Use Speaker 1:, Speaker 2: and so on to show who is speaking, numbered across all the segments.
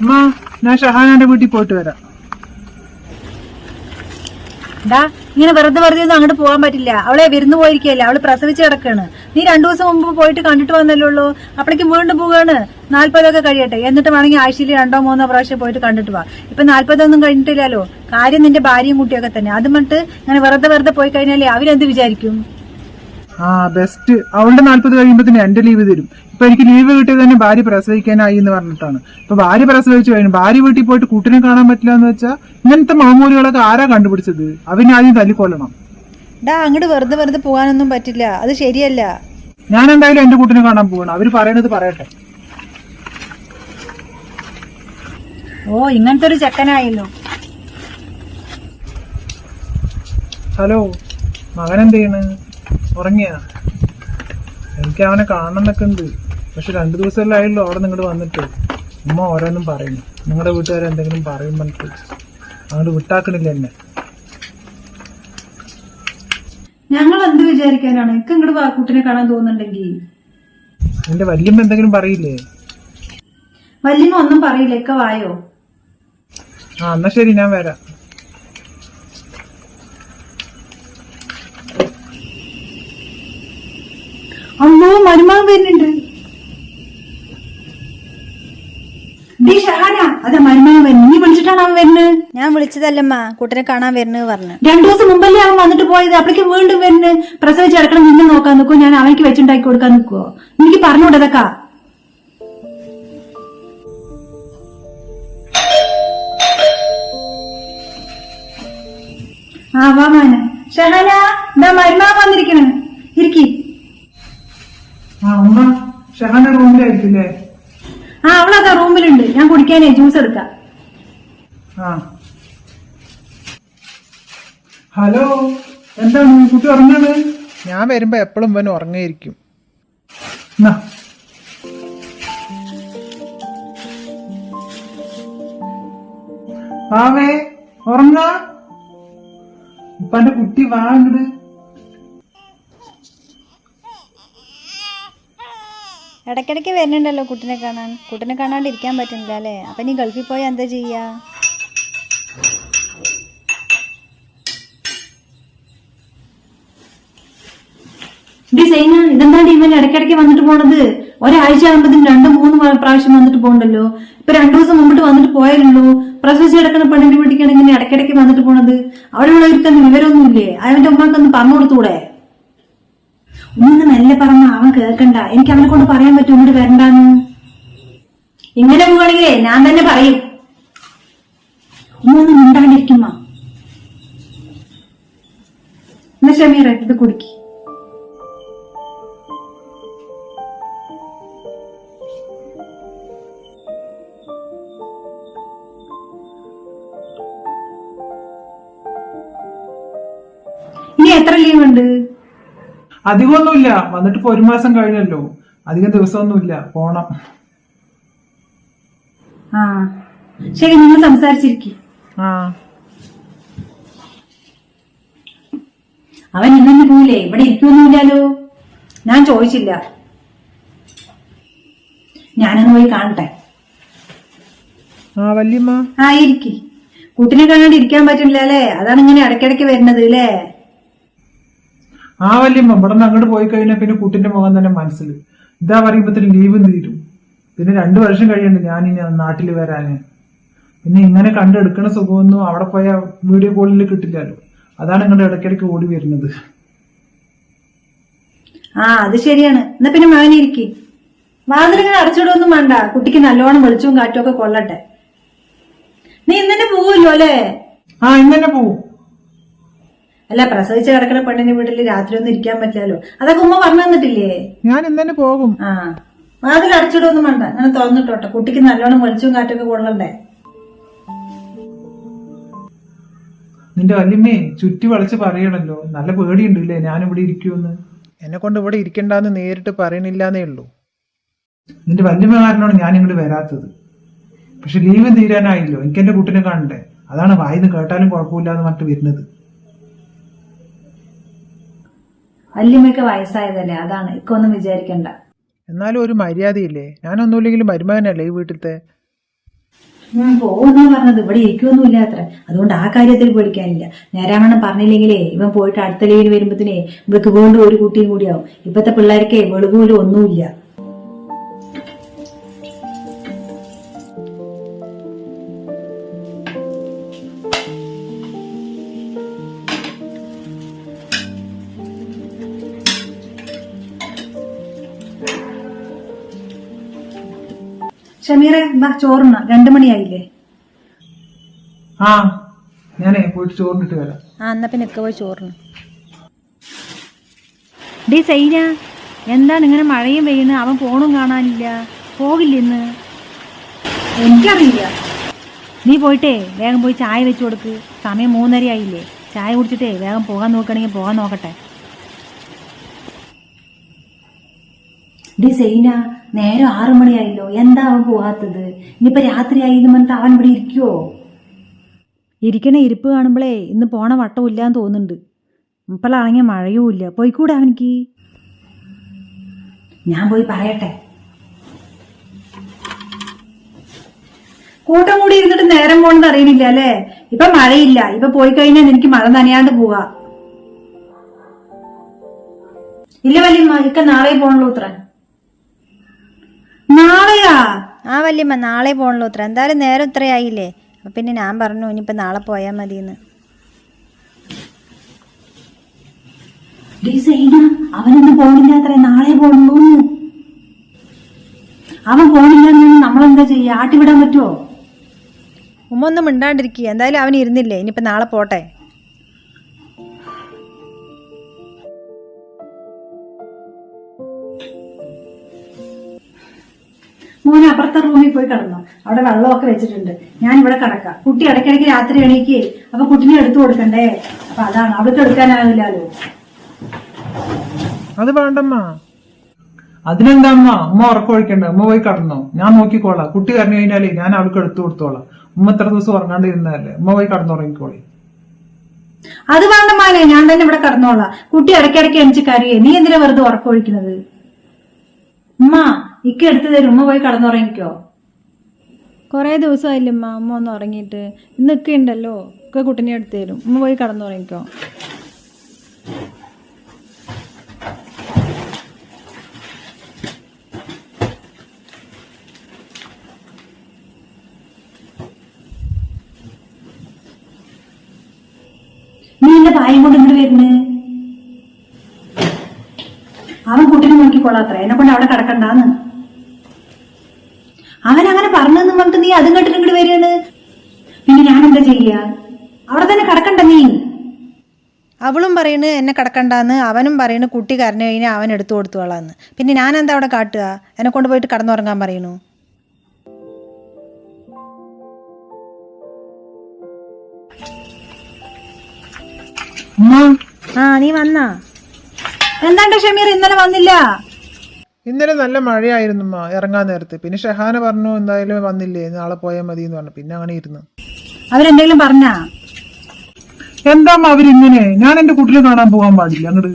Speaker 1: അമ്മ ഞാൻ ഷഹാനാന്റെ വീട്ടിൽ പോയിട്ട് വരാം.
Speaker 2: ഇങ്ങനെ വെറുതെ വെറുതെ ഒന്നും അങ്ങോട്ട് പോകാൻ പറ്റില്ല. അവളെ വിരുന്ന് പോയിരിക്കല്ലേ അവൾ പ്രസവിച്ച് കിടക്കാണ്. നീ രണ്ടു ദിവസം മുമ്പ് പോയിട്ട് കണ്ടിട്ട് വന്നല്ലേ ഉള്ളൂ. അപ്പോഴേക്കും വീണ്ടും പോവുകയാണ്. നാല്പതൊക്കെ കഴിയട്ടെ. എന്നിട്ട് വേണമെങ്കിൽ ആഴ്ചയിൽ രണ്ടോ മൂന്നോ പ്രാവശ്യം പോയിട്ട് കണ്ടിട്ട് വാ. ഇപ്പൊ നാല്പതൊന്നും കഴിഞ്ഞിട്ടില്ലല്ലോ. കാര്യം നിന്റെ ഭാര്യയും കുട്ടിയൊക്കെ തന്നെ. അത് മറ്റ് ഇങ്ങനെ വെറുതെ വെറുതെ പോയി കഴിഞ്ഞാലേ അവരെന്ത് വിചാരിക്കും?
Speaker 1: ആ ബെസ്റ്റ് അവളുടെ നാല്പത് തന്നെ എന്റെ ലീവ് തരും. ഇപ്പൊ എനിക്ക് ലീവ് കിട്ടിയത് തന്നെ ഭാര്യ പ്രസവിക്കാനായി എന്ന് പറഞ്ഞിട്ടാണ്. ഇപ്പൊ ഭാര്യ പ്രസവിച്ചു കഴിഞ്ഞു. ഭാര്യ വീട്ടിൽ പോയിട്ട് കുട്ടിനെ കാണാൻ പറ്റില്ല എന്ന് വെച്ചാൽ ഇങ്ങനത്തെ മാമൂലികളൊക്കെ ആരാ കണ്ടുപിടിച്ചത്? അവനെ ആദ്യം തല്ലിക്കൊല്ലണം.
Speaker 2: ഡാ അങ്ങോട്ട് വെറുതെ വെറുതെ പോകാനൊന്നും പറ്റില്ല. അത് ശരിയല്ല.
Speaker 1: ഞാൻ എന്തായാലും എന്റെ കുട്ടിനെ കാണാൻ പോകണം അവർ പറയണത് പറയട്ടെ.
Speaker 2: ഓ ഇങ്ങനത്തെ ഒരു ചെക്കനായല്ലോ
Speaker 1: ഹലോ മകൻ എന്ത് ചെയ്യണ്? ഉറങ്ങിയ എനിക്ക് അവനെ കാണണമെന്നൊക്കെ ഉണ്ട്. പക്ഷെ രണ്ടു ദിവസമല്ലേ ആയുള്ളൂ അവിടെ നിങ്ങോട്ട് വന്നിട്ട്. ഉമ്മ ഓരോന്നും പറയുന്നു നിങ്ങളുടെ വീട്ടുകാരെ എന്തെങ്കിലും പറയും പറഞ്ഞിട്ട്. അങ്ങോട്ട് വിട്ടാക്കണില്ല എന്നെ.
Speaker 2: ഞങ്ങൾ എന്ത് വിചാരിക്കാനാണ്? എനിക്ക് ഇങ്ങോട്ട് വാക്കൂട്ടിനെ കാണാൻ തോന്നുന്നുണ്ടെങ്കിൽ.
Speaker 1: എന്റെ വല്യമ്മ എന്തെങ്കിലും പറയില്ലേ?
Speaker 2: വല്യമ്മ ഒന്നും പറയില്ല. ഒക്കെ വായോ?
Speaker 1: ആ എന്നാ ശരി ഞാൻ വരാം.
Speaker 2: അമ്മോ മരുമാൻ വരുന്നുണ്ട്. ഡി ഷഹാന അതെ മരുമാൻ വരുന്നു. നീ വിളിച്ചിട്ടാണ് അവൻ വരുന്നത്?
Speaker 3: ഞാൻ വിളിച്ചതല്ലമ്മ കുട്ടനെ കാണാൻ വരുന്നത് പറഞ്ഞു.
Speaker 2: രണ്ടു ദിവസം മുമ്പല്ലേ അവൻ വന്നിട്ട് പോയത്? അപ്പോഴേക്കും വീണ്ടും വരുന്നു പ്രസവിച്ച് കിടക്കണം നിന്നെ നോക്കാൻ നിൽക്കുവോ ഞാൻ അവനക്ക് വെച്ചുണ്ടാക്കി കൊടുക്കാൻ നിൽക്കുവോ എനിക്ക് പറഞ്ഞുകൂടതൊക്കെ ആ വാ മോനെ. ഷഹാന എന്താ മരുമകൻ വന്നിരിക്കണേ. ഇരിക്കി.
Speaker 1: ആ ഉമ്മ ഷഹാന റൂമിലായിരിക്കില്ലേ?
Speaker 2: ആ അവളതാ റൂമിലുണ്ട്. ഞാൻ കുടിക്കാനേ ജ്യൂസ് എടുക്കാം.
Speaker 1: ആ. ഹലോ എന്താണ് കുട്ടി ഉറങ്ങാണ്? ഞാൻ വരുമ്പോ എപ്പോഴും ഇവൻ ഉറങ്ങിയിരിക്കും. ആവേ ഉറങ്ങ. ഇപ്പന്റെ കുട്ടി വാ
Speaker 3: ഇടയ്ക്കിടയ്ക്ക് വരുന്നുണ്ടല്ലോ കുട്ടിനെ കാണാൻ. കുട്ടിനെ കാണാണ്ടിരിക്കാൻ പറ്റുന്നില്ല അല്ലേ? അപ്പൊ നീ ഗൾഫിൽ പോയാൽ എന്താ ചെയ്യാ?
Speaker 2: ഡി സൈന ഇതെന്താണ്ട് ഇവൻ ഇടയ്ക്കിടയ്ക്ക് വന്നിട്ട് പോണത്? ഒരാഴ്ച ആകുമ്പോഴത്തേക്കും രണ്ടും മൂന്നും പ്രാ- പ്രാവശ്യം വന്നിട്ട് പോകണ്ടല്ലോ. ഇപ്പൊ രണ്ടു ദിവസം മുമ്പിട്ട് വന്നിട്ട് പോയല്ലോ പ്രസവിച്ച് കിടക്കുന്ന പെണ്ണിന്റെ വീട്ടിക്കാണ് ഇങ്ങനെ ഇടയ്ക്കിടയ്ക്ക് വന്നിട്ട് പോണത്. അവിടെയുള്ളവർക്കൊന്നും വിവരമൊന്നുമില്ലേ? അവന്റെ ഉമ്മക്കൊന്ന് പറഞ്ഞു കൊടുത്തൂടെ? ഒന്ന് മെല്ലെ പറഞ്ഞ അവൻ കേൾക്കണ്ട. എനിക്ക് അവനെ കൊണ്ട് പറയാൻ പറ്റും ഇങ്ങോട്ട് വരണ്ടാന്ന്. ഇങ്ങനെ പോവാണെങ്കിലേ ഞാൻ തന്നെ പറയും. ഉമ്മ ഒന്ന് മിണ്ടാണ്ടിരിക്കുമ്മ എന്നാ ഷമീറ ഇത് കുടിക്ക്. ഇനി എത്ര ലീവ് ഉണ്ട്?
Speaker 1: അധികമൊന്നുമില്ല. വന്നിട്ട് ഇപ്പൊ ഒരു മാസം കഴിഞ്ഞല്ലോ. അധികം ദിവസമൊന്നുമില്ല. പോണം.
Speaker 2: ആ. ശരി നിങ്ങൾ സംസാരിച്ചിരിക്കും.
Speaker 1: ആ.
Speaker 2: അവൻ ഇന്നു പോയില്ലേ ഇവിടെ ഇരിക്കൊന്നുമില്ലല്ലോ ഞാൻ ചോദിച്ചില്ല. ഞാനൊന്ന് പോയി കാണട്ടെ.
Speaker 1: ആ വല്യമ്മ.
Speaker 2: ആ ഇരിക്കി. കൂട്ടിനെ കാണാണ്ട് ഇരിക്കാൻ പറ്റില്ല അല്ലേ അതാണ് ഇങ്ങനെ ഇടയ്ക്കിടയ്ക്ക് വരുന്നത് അല്ലേ?
Speaker 1: ആ വല്യമ്മ ഇവിടെ നിന്ന് അങ്ങോട്ട് പോയി കഴിഞ്ഞാൽ പിന്നെ കുട്ടിന്റെ മുഖം തന്നെ മനസ്സിൽ. ഇതാ പറയുമ്പത്തിന് ലീവ് തീരും? പിന്നെ രണ്ടു വർഷം കഴിയണ്ട ഞാൻ ഇനി നാട്ടിൽ വരാന്. പിന്നെ ഇങ്ങനെ കണ്ടെടുക്കണ സുഖമൊന്നും അവിടെ പോയ വീഡിയോ കോളിൽ കിട്ടില്ലല്ലോ. അതാണ് നിങ്ങളുടെ ഇടയ്ക്കിടയ്ക്ക് ഓടി വരുന്നത്.
Speaker 2: ആ അത് ശരിയാണ്. എന്നാ പിന്നെ മകനിരിക്കി വാതിലിങ്ങനെ അടച്ചിടൊന്നും വേണ്ട. കുട്ടിക്ക് നല്ലോണം വെളിച്ചവും കാറ്റും ഒക്കെ കൊള്ളട്ടെ. നീ ഇന്നെ പോവുമല്ലോ അല്ലേ?
Speaker 1: ആ ഇന്നെ പോവും.
Speaker 2: അല്ല പ്രസവിച്ച് കിടക്കുന്ന പെണ്ണിന്റെ വീട്ടിൽ രാത്രി ഒന്നും ഇരിക്കാൻ പറ്റില്ലല്ലോ. അതൊക്കെ ഉമ്മ പറഞ്ഞു തന്നിട്ടില്ലേ?
Speaker 1: ഞാൻ ഇന്നെ പോകും.
Speaker 2: ആ. വാതിൽ അടച്ചിടൊന്നും വേണ്ട. അങ്ങനെ തുറന്നിട്ടോട്ടെ കുട്ടിക്ക് നല്ലോണം വെളിച്ചവും കാറ്റൊക്കെ കൊള്ളണ്ടേ?
Speaker 1: നിന്റെ വല്യമ്മേ ചുറ്റി വളച്ച് പറയണല്ലോ. നല്ല പേടിയുണ്ട് ഇല്ലേ ഞാൻ ഇവിടെ ഇരിക്കുമെന്ന്? എന്നെ കൊണ്ട് ഇവിടെ ഇരിക്കണ്ടെന്ന് നേരിട്ട് പറയണില്ലാന്നേ ഉള്ളൂ. നിന്റെ വല്യമ്മ കാരനാണ് ഞാൻ ഇങ്ങോട്ട് വരാത്തത്. പക്ഷെ ലീവ് തീരാനായില്ലോ. എനിക്ക് എന്റെ കുട്ടിനെ കാണണ്ടേ? അതാണ് വായിന്ന് കേട്ടാലും കുഴപ്പമില്ല എന്ന് പറഞ്ഞിട്ട് വരുന്നത്.
Speaker 2: വല്യമ്മയൊക്കെ വയസ്സായതല്ലേ? അതാണ്. ഇക്കൊന്നും വിചാരിക്കണ്ട.
Speaker 1: എന്നാലും ഒരു മര്യാദയില്ലേ? ഞാനൊന്നുമില്ലെങ്കിലും മരുമകനല്ലേ ഈ വീട്ടിലത്തെ?
Speaker 2: ഞാൻ പോകുന്ന പറഞ്ഞത്. ഇവിടെ ഇരിക്കുമൊന്നുമില്ല അത്ര. അതുകൊണ്ട് ആ കാര്യത്തിൽ പേടിക്കാനില്ല. നേരാമണ്ണം പറഞ്ഞില്ലെങ്കിലേ ഇവൻ പോയിട്ട് അടുത്ത ലീവിന് വരുമ്പത്തിനെ ഇവക്ക് വീണ്ടും ഒരു കുട്ടിയും കൂടിയാവും ഇപ്പത്തെ പിള്ളേർക്കേ വെളുകൂലും ഒന്നുമില്ല. ഷമീറെ എന്താ ചോറുണ്ണ. രണ്ടു മണിയായില്ലേ?
Speaker 1: ആ ഞാനേ പോയിട്ട് ചോറിനിട്ട് വരാം.
Speaker 3: ആ എന്നാ പിന്നെ ഒക്കെ പോയി ചോറിന്.
Speaker 2: ഡീ സൈന എന്താ നിങ്ങനെ മഴയും പെയ്യുന്ന? അവൻ ഫോണും കാണാനില്ല. പോകില്ല ഇന്ന്? എനിക്കറിയില്ല. നീ പോയിട്ടേ വേഗം പോയി ചായ വെച്ചു കൊടുക്ക്. സമയം മൂന്നര ആയില്ലേ ചായ കുടിച്ചിട്ടേ വേഗം പോകാൻ നോക്കണമെങ്കിൽ പോകാൻ നോക്കട്ടെ. ഡി സൈന നേരം ആറു മണിയായല്ലോ എന്താ അവൻ പോകാത്തത് ഇനിയിപ്പോ രാത്രിയായി എന്ന് പറഞ്ഞിട്ട് അവൻ ഇവിടെ ഇരിക്കുവോ? ഇരിക്കണ ഇരിപ്പ് കാണുമ്പോഴേ ഇന്ന് പോണ വട്ടം ഇല്ലാന്ന് തോന്നുന്നുണ്ട് ഇപ്പോഴാണെങ്കിൽ മഴയും ഇല്ല. പോയിക്കൂടെ അവനിക്ക്? ഞാൻ പോയി പറയട്ടെ. കൂട്ടം കൂടി ഇരുന്നിട്ട് നേരം പോണെന്ന് അറിയണില്ല അല്ലേ? ഇപ്പൊ മഴയില്ല. ഇപ്പൊ പോയി കഴിഞ്ഞാൽ എനിക്ക് മഴ നനയാണ്ട് പോവാ. ഇല്ല വല്യമ്മ ഇക്ക നാളെ പോണല്ലോ ഉത്ര നാളെയാ?
Speaker 3: ആ വല്യമ്മ നാളെ പോകണല്ലോ ഉത്ര എന്തായാലും നേരം ഇത്രയായില്ലേ? അപ്പൊ പിന്നെ ഞാൻ പറഞ്ഞു ഇനിയിപ്പൊ നാളെ പോയാൽ മതിയെന്ന്.
Speaker 2: ഡിസൈന അവനൊന്ന് പോണില്ല അത്ര. നാളെ പോണുള്ളൂ. അവൻ പോണില്ലെന്ന് നമ്മളെന്താ ചെയ്യാ? ആട്ടിവിടാൻ പറ്റുമോ
Speaker 3: ഉമ്മ ഒന്നും മിണ്ടാണ്ടിരിക്കുക. എന്തായാലും അവൻ ഇരുന്നില്ലേ? ഇനിയിപ്പൊ നാളെ പോട്ടെ.
Speaker 2: അവിടെ വെള്ളമൊക്കെ വെച്ചിട്ടുണ്ട്. ഞാൻ ഇവിടെ കിടക്കാം. കുട്ടി ഇടയ്ക്കിടയ്ക്ക് രാത്രി എണീക്കേ. അപ്പൊ കുട്ടിനെ എടുത്തു കൊടുക്കണ്ടേ? അപ്പൊ അതാണ്. അവൾക്ക് എടുക്കാനാവില്ലല്ലോ.
Speaker 1: അത് വേണ്ടമ്മ. അതിനെന്താ അമ്മ ഉമ്മ ഉറക്കൊഴിക്കണ്ട? അമ്മ പോയി കടന്നോ? ഞാൻ നോക്കിക്കോളാം. കുട്ടി കരഞ്ഞു കഴിഞ്ഞാലേ ഞാൻ അവൾക്ക് എടുത്തു കൊടുത്തോളാം. ഉമ്മ എത്ര ദിവസം ഉറങ്ങാണ്ട് ഇരുന്നതല്ലേ? ഉമ്മ പോയി കടന്നുറങ്ങിക്കോളി
Speaker 2: അത് വേണ്ട മാനെ ഞാൻ തന്നെ ഇവിടെ കടന്നോളാം. കുട്ടി ഇടയ്ക്കിടയ്ക്ക് എണിച്ച് കരയേ. നീ എന്തിനാ വെറുതെ ഉറക്കൊഴിക്കുന്നത്? ഉമ്മ ഇക്ക എടുത്തു തരും. ഉമ്മ പോയി കടന്നുറങ്ങിക്കോ
Speaker 3: കുറേ ദിവസമായില്ല അമ്മ അമ്മ ഒന്ന് ഉറങ്ങിയിട്ട്. ഇന്നൊക്കെ ഉണ്ടല്ലോ ഒക്കെ കുട്ടിനെ എടുത്ത് തരും. അമ്മ പോയി കടന്നുറങ്ങിക്കോ
Speaker 2: നീ ഇങ്ങോട്ട് അവൻ കുട്ടിനെ നോക്കിക്കോളാത്ര. എന്നെ കൊണ്ട് അവിടെ കിടക്കണ്ടാന്ന്. പറഞ്ഞെന്ന് പറഞ്ഞിട്ട് നീ അതും കണ്ടിട്ട് ഇങ്ങോട്ട് വരികയാണ്? പിന്നെ ഞാൻ എന്താ ചെയ്യ അവിടെ തന്നെ കടക്കണ്ട നീ.
Speaker 3: അവളും പറയുന്നു എന്നെ കിടക്കണ്ടെന്ന് അവനും പറയുന്നു കുട്ടി കരഞ്ഞു കഴിഞ്ഞാൽ അവൻ എടുത്തു കൊടുത്തോളാന്ന് പിന്നെ ഞാൻ എന്താ അവിടെ കാട്ടുക? എന്നെ കൊണ്ട് പോയിട്ട് കടന്നുറങ്ങാൻ
Speaker 1: പറയുന്നു
Speaker 3: ആ നീ വന്നാ?
Speaker 2: എന്താണ്ട് ഷമീർ ഇന്നലെ വന്നില്ല?
Speaker 1: ഇന്നലെ നല്ല മഴയായിരുന്നു ഇറങ്ങാൻ നേരത്ത്. പിന്നെ ഷെഹാന പറഞ്ഞു എന്തായാലും വന്നില്ലേ നാളെ പോയാൽ മതി എന്ന് പറഞ്ഞു. പിന്നെ അങ്ങനെ ഇരുന്നു.
Speaker 2: അവരെന്തെങ്കിലും പറഞ്ഞാ?
Speaker 1: എന്താ അവരിങ്ങനെ? ഞാൻ എന്റെ കുട്ടിനെ കാണാൻ പോകാൻ പാടില്ല അങ്ങോട്ട്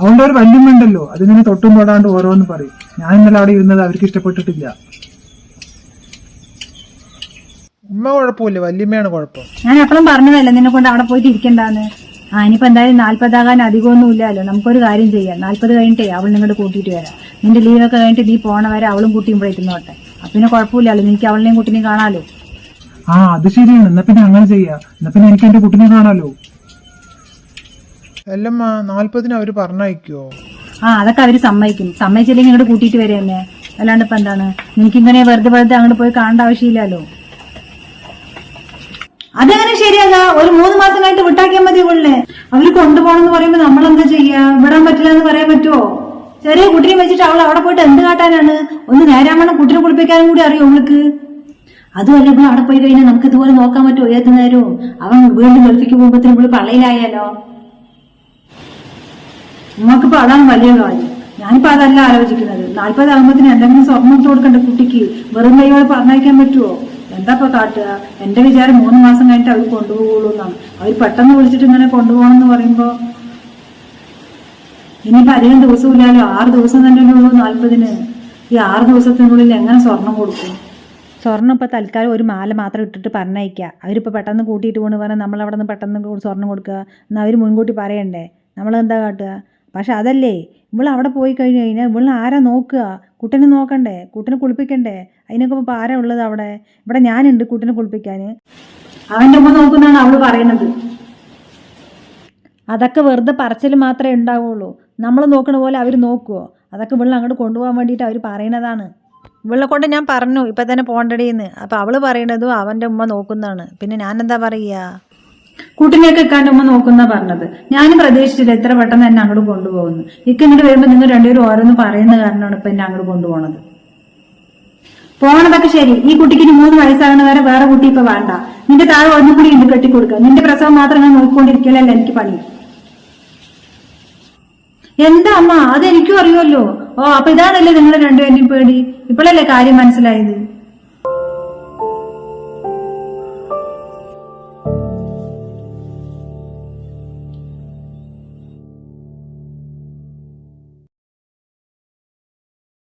Speaker 1: അതുകൊണ്ട് ഒരു വല്യമ്മണ്ടല്ലോ അതിങ്ങനെ തൊട്ടും തൊടാണ്ട് ഓരോന്ന് പറയും. ഞാൻ ഇന്നലെ അവിടെ ഇരുന്നത് അവർക്ക് ഇഷ്ടപ്പെട്ടിട്ടില്ല. ഉമ്മ കുഴപ്പമില്ല വല്യമ്മയാണ് കുഴപ്പം.
Speaker 2: ഞാൻ എപ്പോഴും പറഞ്ഞതല്ലേ നിന്നെ കൊണ്ട് അവിടെ പോയിട്ട് ഇരിക്കണ്ടാന്ന്. ആ ഇനിയിപ്പോ എന്തായാലും നാല്പതാകാൻ അധികമൊന്നും ഇല്ലല്ലോ നമുക്കൊരു കാര്യം ചെയ്യാം. നാല്പത് കഴിഞ്ഞിട്ടേ അവൾ നിങ്ങളുടെ കൂട്ടിയിട്ട് വരാം. നിന്റെ ലീവൊക്കെ കഴിഞ്ഞിട്ട് നീ പോണ വരെ അവളും കൂട്ടിയും ഇവിടെ ഇരുന്നോട്ടെ. അപ്പൊ പിന്നെ കുഴപ്പമില്ലല്ലോ. എനിക്ക് അവളിനെയും കുട്ടിനെയും കാണാലോ?
Speaker 1: ആ അത് ശരിയാണ്. എന്നാ പിന്നെ അങ്ങനെ ചെയ്യാം. എന്നാ പിന്നെ എനിക്ക് എന്റെ കുട്ടിനെ കാണാലോ? അല്ലമ്മ നാല്പതിന് അവർ പറഞ്ഞയക്കോ
Speaker 2: ആ അതൊക്കെ അവർ സമ്മതിക്കും. സമ്മതിച്ചില്ലെങ്കിൽ ഇങ്ങോട്ട് കൂട്ടിയിട്ട് വരെ തന്നെ അല്ലാണ്ട് ഇപ്പൊ എന്താണ്? നിനക്കിങ്ങനെ വെറുതെ വെറുതെ അങ്ങോട്ട് പോയി കാണേണ്ട ആവശ്യമില്ലല്ലോ. അതെങ്ങനെ ഒരു മൂന്ന് മാസം കഴിഞ്ഞിട്ട് വിട്ടാക്കിയാൽ മതി ഇവളിനെ. അവർ കൊണ്ടുപോകണമെന്ന് പറയുമ്പോ നമ്മൾ എന്താ ചെയ്യാ? വിടാൻ പറ്റില്ല എന്ന് പറയാൻ പറ്റുമോ ചെറിയ കുട്ടിനെ വെച്ചിട്ട് അവൾ അവിടെ പോയിട്ട് എന്ത് കാട്ടാനാണ്? ഒന്ന് നേരാമണം കുട്ടിനെ കുളിപ്പിക്കാനും കൂടി അറിയോ അവൾക്ക് അതുമല്ല ഇവിടെ അവിടെ പോയി കഴിഞ്ഞാൽ നമുക്ക് ഇതുപോലെ നോക്കാൻ പറ്റുമോ ഏത് നേരവും? അവൻ വീണ്ടും ഗൾഫിക്ക് പോകുമ്പോഴത്തേനും ഇവിടെ പള്ളയിലായാലോ? നമുക്കിപ്പോ അതാണ് വലിയ കാര്യം. ഞാനിപ്പോ അതല്ല ആലോചിക്കുന്നത്. നാല്പതാകുമ്പത്തിന് എന്തെങ്കിലും സ്വർണം കൊടുക്കണ്ട കുട്ടിക്ക്? വെറും കൈയോടെ പറഞ്ഞയക്കാൻ പറ്റുമോ എന്താ ഇപ്പൊ കാട്ടുക? എന്റെ വിചാരം മൂന്ന് മാസം കഴിഞ്ഞിട്ട് അവർ കൊണ്ടുപോകുള്ളൂ എന്നാണ്. അവർ പെട്ടെന്ന് വിളിച്ചിട്ട് ഇങ്ങനെ കൊണ്ടുപോകണം എന്ന് പറയുമ്പോ ഇനിയിപ്പോ അധികം ദിവസമില്ലല്ലോ. ആറ് ദിവസം തന്നെ ഉള്ളൂ നാല്പതിന്. ഈ ആറ് ദിവസത്തിനുള്ളിൽ എങ്ങനെ സ്വർണം കൊടുക്കും? സ്വർണം ഇപ്പോൾ തൽക്കാലം ഒരു മാല മാത്രം ഇട്ടിട്ട് പറഞ്ഞയക്കുക അവരിപ്പോൾ പെട്ടെന്ന് കൂട്ടിയിട്ട് പോകണമെന്ന് പറഞ്ഞാൽ നമ്മളവിടെ നിന്ന് പെട്ടെന്ന് സ്വർണം കൊടുക്കുക. എന്നാൽ അവർ മുൻകൂട്ടി പറയണ്ടേ? നമ്മളെന്താ കാട്ടുക? പക്ഷെ അതല്ലേ ഇവൾ അവിടെ പോയി കഴിഞ്ഞ് കഴിഞ്ഞാൽ ഇവിടെ ആരാ നോക്കുക? കുട്ടനെ നോക്കണ്ടേ കുട്ടനെ കുളിപ്പിക്കണ്ടേ? അതിനൊക്കെ ഇപ്പോൾ ആരാ ഉള്ളത് അവിടെ? ഇവിടെ ഞാനുണ്ട് കുട്ടനെ കുളിപ്പിക്കാൻ.
Speaker 4: അവന്റെ ഉമ്മ നോക്കുന്നാണ് അവൾ പറയുന്നത്
Speaker 2: അതൊക്കെ വെറുതെ പറച്ചിൽ മാത്രമേ ഉണ്ടാവുള്ളൂ. നമ്മൾ നോക്കണ പോലെ അവർ നോക്കുമോ അതൊക്കെ വെള്ളം അങ്ങോട്ട് കൊണ്ടുപോകാൻ വേണ്ടിയിട്ട് അവർ പറയണതാണ്. ഇവളെ കൊണ്ട് ഞാൻ പറഞ്ഞു ഇപ്പം തന്നെ പോണ്ടടിയെന്ന് അപ്പം അവൾ പറയണതും അവന്റെ ഉമ്മ നോക്കുന്നതാണ് പിന്നെ ഞാനെന്താ എന്താ പറയുക
Speaker 4: കുട്ടിനെയൊക്കെ കണ്ടുമ്പോ നോക്കുന്ന പറഞ്ഞത്. ഞാനും പ്രതീക്ഷിച്ചില്ല എത്ര പെട്ടെന്ന് എന്നെ അങ്ങോട്ട് കൊണ്ടുപോകുന്നു ഇക്ക ഇങ്ങോട്ട് വരുമ്പോ നിങ്ങൾ രണ്ടുപേരും ഓരോന്ന് പറയുന്ന കാരണമാണ് ഇപ്പൊ എന്നെ അങ്ങോട്ട് കൊണ്ടുപോണത്. പോണതൊക്കെ ശരി. ഈ കുട്ടിക്ക് ഇനി മൂന്ന് വയസ്സാകുന്ന വരെ വേറെ കുട്ടി ഇപ്പൊ വേണ്ട. നിന്റെ താഴെ ഒന്നും കൂടി ഉണ്ട് കെട്ടിക്കൊടുക്കുക നിന്റെ പ്രസവം മാത്രം ഞാൻ നോക്കിക്കൊണ്ടിരിക്കലല്ല എനിക്ക് പണി? എന്താ അമ്മ? അതെനിക്കും അറിയുമല്ലോ. ഓ അപ്പൊ ഇതാണല്ലേ നിങ്ങൾ രണ്ടുപേരും പേടി? ഇപ്പോഴല്ലേ കാര്യം മനസ്സിലായത്?